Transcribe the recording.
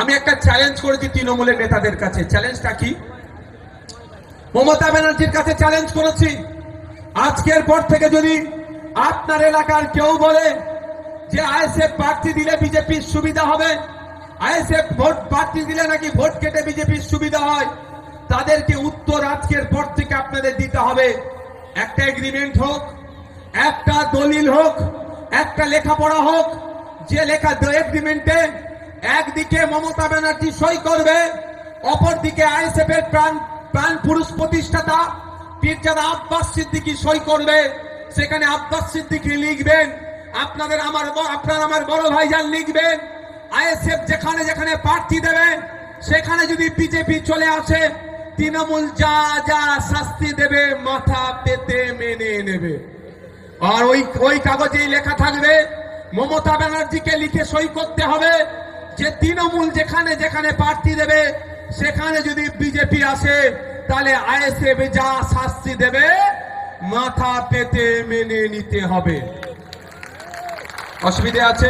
আমি একটা চ্যালেঞ্জ করেছি তৃণমূলের নেতাদের কাছে। চ্যালেঞ্জটা কি? মমতা ব্যানার্জির কাছে চ্যালেঞ্জ করেছি। আজকের পর থেকে যদি আপনার এলাকার কেউ বলে যে আইএসএফ প্রার্থী দিলে বিজেপির সুবিধা হবে, আইএসএফ ভোট প্রার্থী দিলে নাকি ভোট কেটে বিজেপির সুবিধা হয়, তাদেরকে উত্তর আজকের পর থেকে আপনাদের দিতে হবে। একটা এগ্রিমেন্ট হোক, একটা দলিল হোক, একটা লেখাপড়া হোক, যে লেখা এগ্রিমেন্টে একদিকে মমতা ব্যানার্জি সই করবে, অপরদিকে আইএসএফ এর প্রাণ প্রাণ পুরুষ প্রতিষ্ঠাতা পীরজাদা আব্বাস সিদ্দিকী সই করবে। সেখানে আব্বাস সিদ্দিকি লিখবেন, আপনাদের আমার আপনার আমার বড় ভাইজান লিখবেন, আইএসএফ যেখানে যেখানে প্রার্থী দেবেন, সেখানে যদি বিজেপি চলে আসে, তৃণমূল যা যা শাস্তি দেবে, মাথা পেতে মেনে নেবে। আর ওই ওই কাগজেই লেখা থাকবে, মমতা ব্যানার্জিকে লিখে সই করতে হবে যে তৃণমূল যেখানে যেখানে প্রার্থী দেবে, সেখানে যদি বিজেপি আসে, তাহলে আইএসএফ যা শাস্তি দেবে, মাথা পেতে মেনে নিতে হবে। অসুবিধে আছে?